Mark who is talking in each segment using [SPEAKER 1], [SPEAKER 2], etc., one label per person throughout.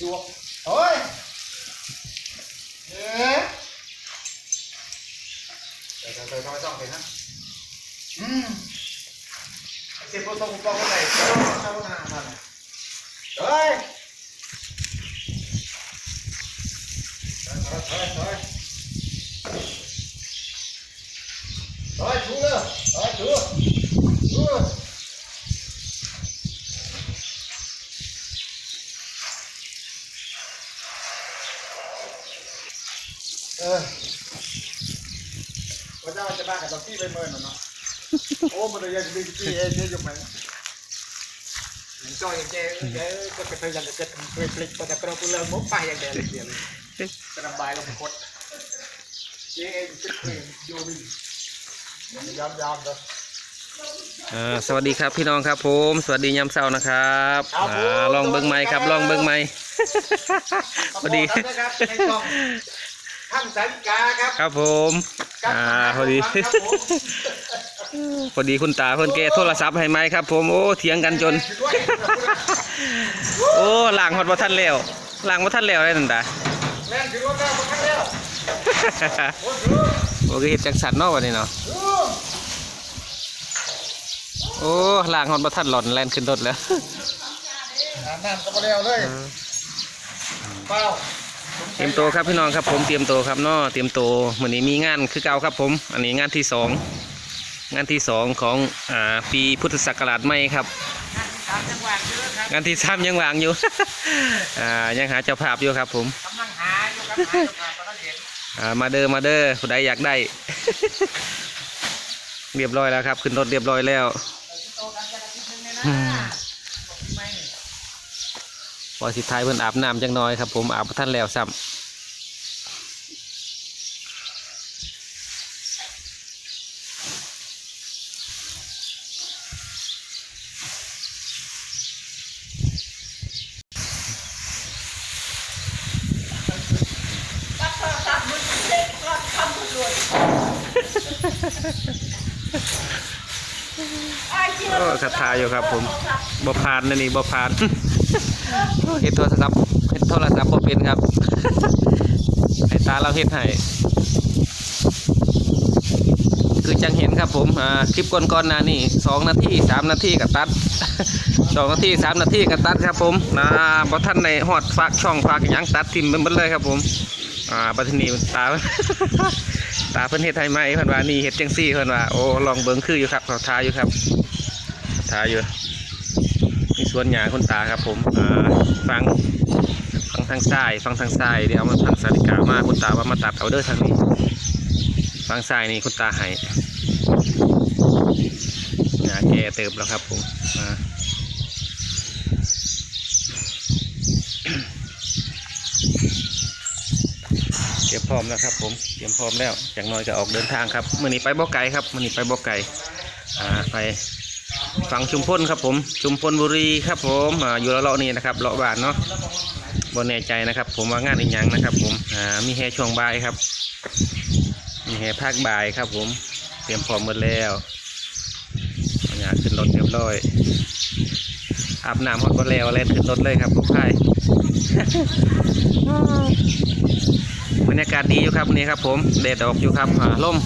[SPEAKER 1] ดวกโอ้ยเอ๊ะเดี๋ยวเดี๋ยวเดี๋ยวต้องไปนะอืมเสียบตรงตรงไหนเจ้าเจ้าหน้ามันเฮ้ยเฮ้ยเฮ้ยเฮ้ยเฮ้ยชูเลยเฮ้ยชูชู เออว่าเจ้าจะบ้ากับดอกที่ไปเมินน่ะเนาะ โอ้มันเลยยังมีที่เองเนี่ยอยู่ไหมจอยยังเจ๊เจ๊ก็กระเทยยังจะเคยพลิกแต่กระปุกเลิกมุกไปอย่างเดียวเลยเดียวเลยจะนำบายลงไปคดเจ๊เองจะเคยโยมิยามยามเลย
[SPEAKER 2] อ่าสวัสดีครับพี่น้องครับผม สวัสดียามเช้านะครับ
[SPEAKER 1] ครับผม
[SPEAKER 2] อ่าลองเบิ้งไม้ครับลองเบิ้งไม้พอดี
[SPEAKER 1] ขบคุณนะครับในช่องท่านสาริกาครับ
[SPEAKER 2] ครับผมอ่าพอดี
[SPEAKER 1] ครับผม
[SPEAKER 2] พอดีคุณตาเพิ่นแกโทรศัพท์ให้ไหมครับ ผมโอ้เถียงกันจนโอ้ล่างฮอดบ่ทันแล้วล่างบ่ทันแล้วได้นั่นตา
[SPEAKER 1] แล่นถึงรถแล้วมาทั้งแล้วโอ้โห
[SPEAKER 2] โอ้ก็เฮ็ดจังสันเนาะวันนี้เนาะ
[SPEAKER 1] ดู
[SPEAKER 2] โอ้ล่างฮอดบ่ทันหล่อนแล่นขึ้นรถแล้ว
[SPEAKER 1] อาบน้ำก็มาแล้วเลยเปล่า
[SPEAKER 2] เตรียมตัวครับพี่น้องครับ ผมเตรียมตัวครับเนาะเตรียมตัววันนี้มีงานคือเก่าครับผม อันนี้งานที่สองงานที่สองของอ่าปีพุทธศักราชใหม่ครับ
[SPEAKER 1] ตามจังหวัดเยอะครับ
[SPEAKER 2] งานที่สามยังวางอยู่ อ่ายังหาเจ้าภาพอยู่ครับผม
[SPEAKER 1] กำลังหาอยู่ครับหาอยู่ครับตอนนั้นเห็น
[SPEAKER 2] อ่ามาเด้อมาเด้อผู้ใดอยากได้ เรียบร้อยแล้วครับ ขึ้นรถเรียบร้อยแล้ว
[SPEAKER 1] โตกันจะอาทิตย์นึงเลยนะ
[SPEAKER 2] อืม
[SPEAKER 1] บอกพี่ไม่นี่
[SPEAKER 2] พอสิท้ายเพิ่นอาบน้ำจังน้อยครับผมอาบบ่ท่านแล้วซ้ำก็คาถาอยู่ครับผมบ่ผ่านนั่นนี่บ่ผ่าน เฮ็ดโทรศัพท์เฮ็ดโทรศัพท์บ่เป็นครับให้ตาเราเฮ็ดให้คือจังเห็นครับผมคลิปก่อนๆนานี่สองนาทีสามนาทีก็ตัดสองนาทีสามนาทีก็ตัดครับผมนะบ่ทันในฮอดฝากช่องฝากยังตัดทิมไปหมดเลยครับผมอ่าบัดนี้ตาตาเพิ่นเฮ็ดให้ไหมเพิ่นว่านี่เฮ็ดจังซี่เพิ่นว่าโอ้ลองเบิ่งคืออยู่ครับเขาทาอยู่ครับทาอยู่ มีสวนหญ้าคุณตาครับ ผมฟังฟังทางซ้ายฟังทางซ้ายเดี๋ยวเอามาทางสาริกามาคุณตาว่ามาตัดเอาเด้อทางนี้ฟังซ้ายนี่คุณตาให้หญ้าแก่เติบแล้วครับ ผมอ่าเตรียมพร้อมแล้วครับ ผมเตรียมพร้อมแล้วอย่างน้อยก็ออกเดินทางครับมื่อนี้ไปบ่อไก่ครับมื่อนี้ไปบ่อไก่อ่าไป ฝั่งชุมพลครับผม ชุมพลบุรีครับผมออยู่ละเลาะนี่นะครับเลาะบานเนาะบ่แน่ใจนะครับ ผมว่างานอีกอย่างนะครับ ผมมีแห่ช่วงบ่ายครับ มีแห่ภาคบ่ายครับ ผม เตรียมพร้อมหมดแล้วอยากขึ้นรถเรียบร้อยอาบน้ำฮอดบ่แล้วแล่นขึ้นรถเลยครับทุกท่ายบรรยากาศดีอยู่ครับวันนี้ครับ ผมแดดออกอยู่ครับอ่าลม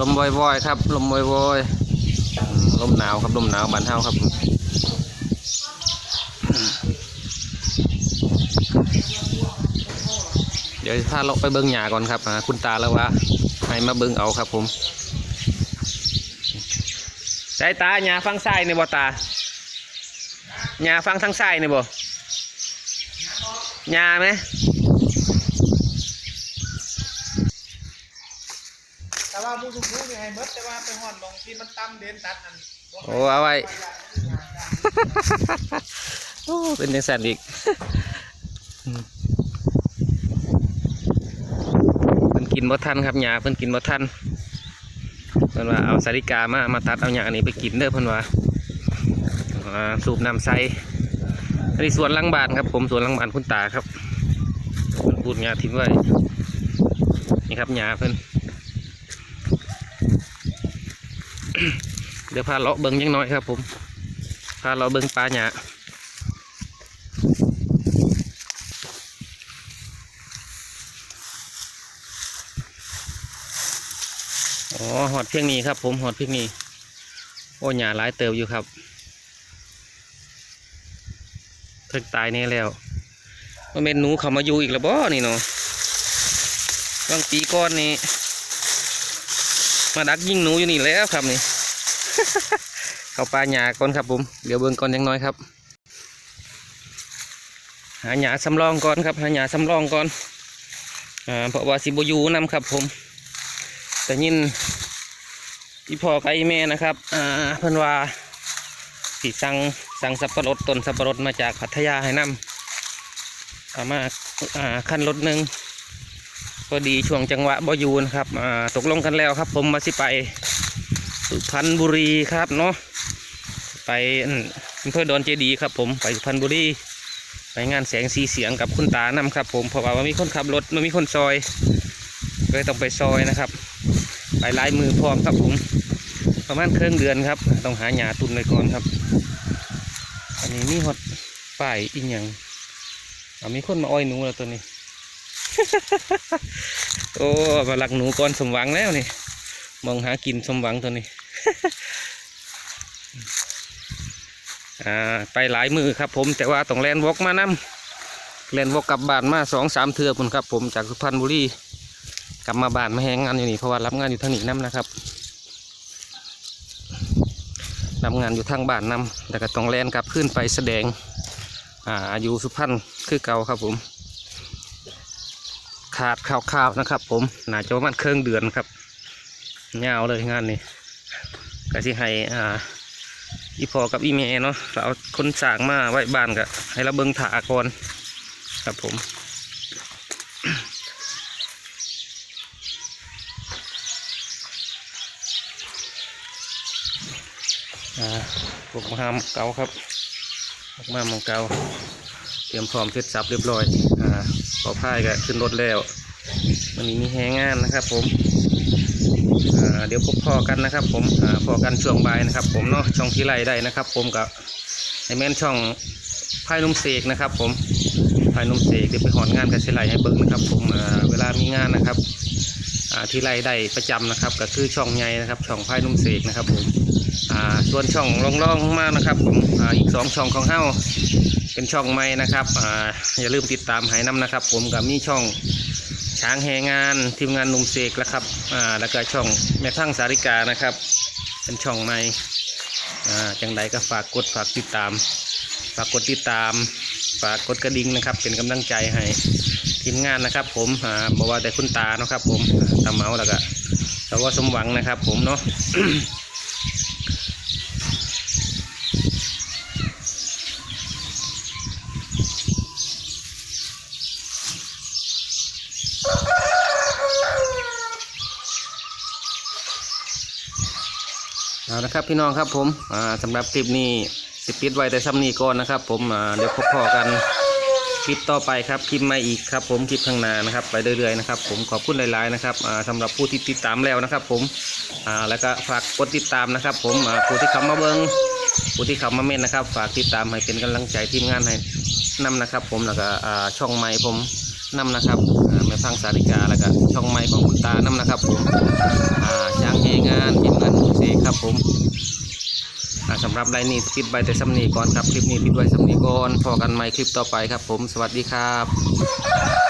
[SPEAKER 2] ลมวอยๆครับลมวอยๆอืม ลมหนาวครับลมหนาวบานเฮาครับเดี๋ยวพาเราไปเบิ้งหญ้าก่อนครับคุณตาแล้วว่าให้มาเบิ้งเอาครับผมใส่ตาหญ้าฟังซ้ายนี่บ่ตาหญ้าฟังทางซ้ายนี่บ่หญ้าไหม
[SPEAKER 1] แต่ว่ามูชมพูนี่ให้หมดแต่ว่าไปห่อนลงที่มันต่ำเด่นตัดอัน
[SPEAKER 2] โอ้เอาไว้ โอ้เป็นยังสันอีกอืมเพิ่นกินบ่ทันครับหญ้าเพิ่นกินบ่ทันเพิ่นว่าเอาสาริกามามาตัดเอาหญ้าอันนี้ไปกินเด้อเพิ่นว่าอ่าสูบน้ำใสอันนี้สวนหลังบ้านครับผมสวนหลังบ้านคุณตาครับเพิ่นพูดหญ้าทิ้งไว้นี่ครับหญ้าเพิ่น เดี๋ยวพาเลาะเบิ้งยังน้อยครับ ผมพาเลาะเบิ้งปลาหยาอ๋อหอดเพียงนี้ครับ ผมหอดเพียงนี้โอ้หยาหลายเติบอยู่ครับถึกงตายนี่แล้วมันเป็นหนูเขามาอยู่อีกแล้วบ่นี่เนาะบางปีก้อนนี้ มาดักยิงหนูอยู่นี่แล้วครับนี่ เข้าปลาหยาก่อนครับผมเดี๋ยวเบิ่งก่อนยังน้อยครับ หาหยาสำรองก่อนครับ หาหยาสำรองก่อนอ่าเพราะว่าสิบอยูนำครับ ผมแต่ยินอีพ่อกับอีแม่นะครับอ่าเพิ่นว่าสิสั่งสั่งสับปะรดต้นสับปะรดมาจากพัทยาให้นำเอามาอ่าขั้นรถหนึ่ง พอดีช่วงจังหวะบอยูนะครับอ่าตกลงกันแล้วครับ ผมมาสิไปสุพรรณบุรีครับเนาะไปอั่อำเภอดอนเจดีครับ ผมไปสุพรรณบุรีไปงานแสงสีเสียงกับคุณตานำครับ ผมเพราะว่ามีคนขับรถมันมีคนซอยก็เลยต้องไปซอยนะครับ ไปลายมือพร้อมครับผมประมาณครึ่งเดือนครับ ต้องหาหยาตุนไว้ก่อนครับ อันนี้มีฮอดป้ายอีกอย่างมีคนมาอ้อยหนูแล้วตัวนี้ โอ้มาหลักหนูก่อนสมหวังแล้วนี่ มองหากินสมหวังตัวนี้ อ่า ไปหลายมือครับ ผมแต่ว่าต้องแลนวอกมานำแลนวอกกลับบ้านมาสองสามเทือพุ่นครับ ผมจากสุพรรณบุรีกลับมาบ้านมาแหงงานอยู่นี่เพราะว่ารับงานอยู่ทางนี้น้ำนะครับรับงานอยู่ทางบ้านน้ำแต่ก็ต้องแลนกลับขึ้นไปแสดง อ่าอยู่สุพรรณคือเก่าครับผม ขาดข่าวๆนะครับ ผมน่าจะประมาณเครื่องเดือนครับยาวเลยงานนี้ก็สิให้อ่าอีพอกับอีเมเนาะเราเอาคนสางมาไว้บ้านกะให้เราเบิ่งถาก่อนครับผมอ่าพวกมะขามเก่าครับมะขามเก่าเตรียมพร้อมเสร็จสับเรียบร้อย อ่าปอพายก็ขึ้นรถแล้วมันนี้มีแหงงานนะครับ ผมเดี๋ยวพบพอกันนะครับ ผมอ่าพอกันช่วงบ่ายนะครับ ผมเนาะช่องที่ไล่ได้นะครับ ผมกับในแม่นช่องพายนุ่มเสกนะครับ ผมพายนุ่มเสกเดี๋ยวไปหอนงานกับเชลัยให้เบิ้งนะครับ ผมเวลามีงานนะครับที่ไล่ได้ประจำนะครับ ก็คือช่องใหญ่นะครับ ช่องพายนุ่มเสกนะครับ ผมส่วนช่องรองๆมานะครับ ผมอ,อีกสองช่องของเฮ้า เป็นช่องใหม่นะครับอ่าอย่าลืมติดตามให้น้ำนะครับ ผมกับมีช่องช้างแหงานทีมงานนุ่มเสกแล้วครับอ่าแล้วก็ช่องแม่ทั้งสาริกานะครับ เป็นช่องใหม่อ่าจังใดก็ฝากกดฝากติดตาม ฝากกดติดตามฝากกดกระดิ่งนะครับ เป็นกำลังใจให้ทีมงานนะครับ ผมอ่าบอกว่าแต่คุณตาเนาะครับ ผมตาเมาแล้วก็แล้วก็สมหวังนะครับ ผมเนาะ เอาละครับพี่น้องครับผมอ่าสำหรับคลิปนี้สิปิดไว้แต่ซ้ำนี้ก่อนนะครับ ผมเดี๋ยวพบพอกันคลิปต่อไปครับคลิปใหม่อีกครับ ผมคลิปข้างหน้านะครับ ไปเรื่อยๆนะครับ ผมขอบคุณหลายๆนะครับอ่าสำหรับผู้ที่ติดตามแล้วนะครับ ผมแล้วก็ฝากกดติดตามนะครับ ผมผู้ที่เข้ามาเบิ้งผู้ที่เข้ามาเม่นนะครับ ฝากติดตามให้เป็นกำลังใจทีมงานให้นำนะครับ ผมแล้วก็ช่องใหม่ผมนำนะครับอ่าแม่พังสาริกาแล้วก็ช่องใหม่ของคุณตานำนะครับ ผมอ่าช้างเฮงานทีมงาน ครับผมอ่าสำหรับรายนี้ปิดใบแต่สำนีก่อนครับ คลิปนี้ปิดไว้สำนีก่อนพอกันใหม่คลิปต่อไปครับผม สวัสดีครับ